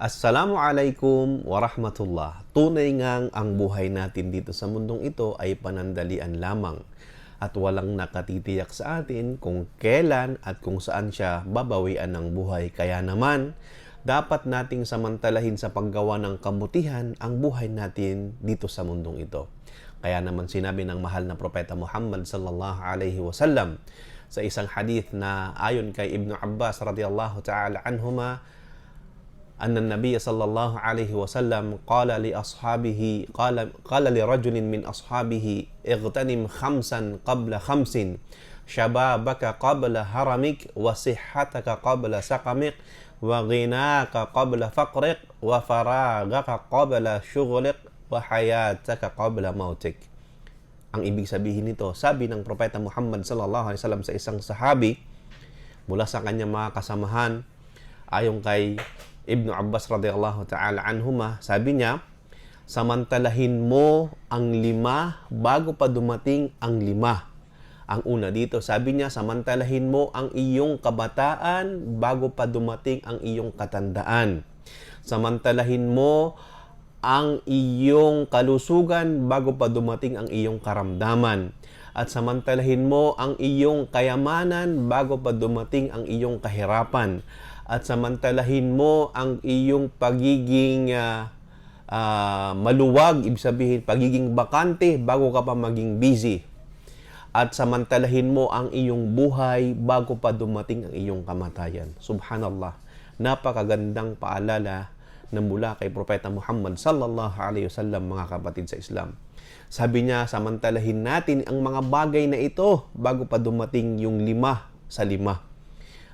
Assalamualaikum warahmatullah. Tunay ngang ang buhay natin dito sa mundong ito ay panandalian lamang at walang nakatitiyak sa atin kung kailan at kung saan siya babawian ng buhay. Kaya naman, dapat nating samantalahin sa paggawa ng kabutihan ang buhay natin dito sa mundong ito. Kaya naman sinabi ng mahal na propeta Muhammad sallallahu alaihi wasallam sa isang hadith na ayon kay Ibnu Abbas radhiyallahu ta'ala anhuma أن النبي صلى الله عليه وسلم قال لأصحابه قال قال لرجل من أصحابه اغتنم خمسا قبل خمس شبابك قبل هرمك وصحتك قبل سقمك وغناك قبل فقرك وفراغك قبل شغلك وحياتك قبل موتك ang ibig sabihin nito, sabi ng propeta Muhammad sallallahu alaihi wasallam sa isang sahabi mula sa kanyang mga kasamahan ayon kay Ibnu Abbas radhiyallahu ta'ala anhuma, sabi niya, samantalahin mo ang lima bago pa dumating ang lima. Ang una dito, sabi niya, samantalahin mo ang iyong kabataan bago pa dumating ang iyong katandaan. Samantalahin mo ang iyong kalusugan bago pa dumating ang iyong karamdaman. At samantalahin mo ang iyong kayamanan bago pa dumating ang iyong kahirapan at samantalahin mo ang iyong pagiging uh, uh, maluwag, ibig sabihin pagiging bakante bago ka pa maging busy. At samantalahin mo ang iyong buhay bago pa dumating ang iyong kamatayan. Subhanallah. Napakagandang paalala na mula kay Propeta Muhammad sallallahu alaihi wasallam mga kapatid sa Islam. Sabi niya, samantalahin natin ang mga bagay na ito bago pa dumating yung lima sa lima.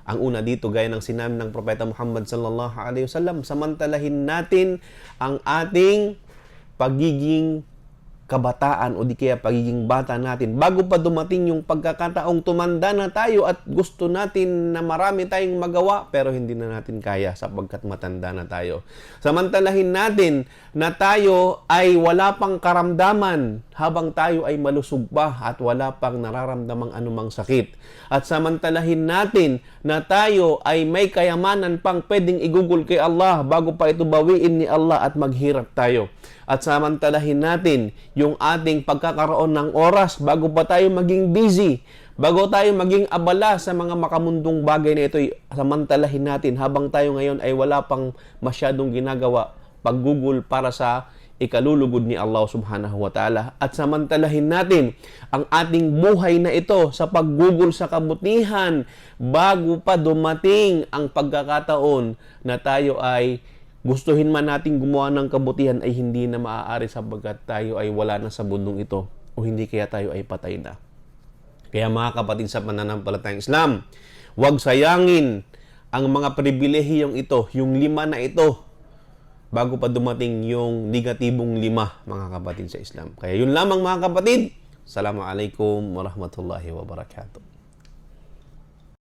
Ang una dito, gaya ng sinabi ng Propeta Muhammad sallallahu alaihi wasallam, samantalahin natin ang ating pagiging kabataan o di kaya pagiging bata natin bago pa dumating yung pagkakataong tumanda na tayo at gusto natin na marami tayong magawa pero hindi na natin kaya sapagkat matanda na tayo. Samantalahin natin na tayo ay wala pang karamdaman habang tayo ay malusog pa at wala pang nararamdamang anumang sakit. At samantalahin natin na tayo ay may kayamanan pang pwedeng igugol kay Allah bago pa ito bawiin ni Allah at maghirap tayo. At samantalahin natin yung ating pagkakaroon ng oras bago pa tayo maging busy, bago tayo maging abala sa mga makamundong bagay na ito, samantalahin natin. Habang tayo ngayon ay wala pang masyadong ginagawa, paggugol para sa ikalulugod ni Allah subhanahu wa ta'ala. At samantalahin natin ang ating buhay na ito sa paggugol sa kabutihan bago pa dumating ang pagkakataon na tayo ay gustuhin man nating gumawa ng kabutihan ay hindi na maaari sapagkat tayo ay wala na sa bundong ito o hindi kaya tayo ay patay na. Kaya mga kapatid sa pananampalatayang Islam, huwag sayangin ang mga pribilehiyong ito, yung lima na ito, bago pa dumating yung negatibong lima, mga kapatid sa Islam. Kaya yun lamang mga kapatid. Assalamualaikum warahmatullahi wabarakatuh.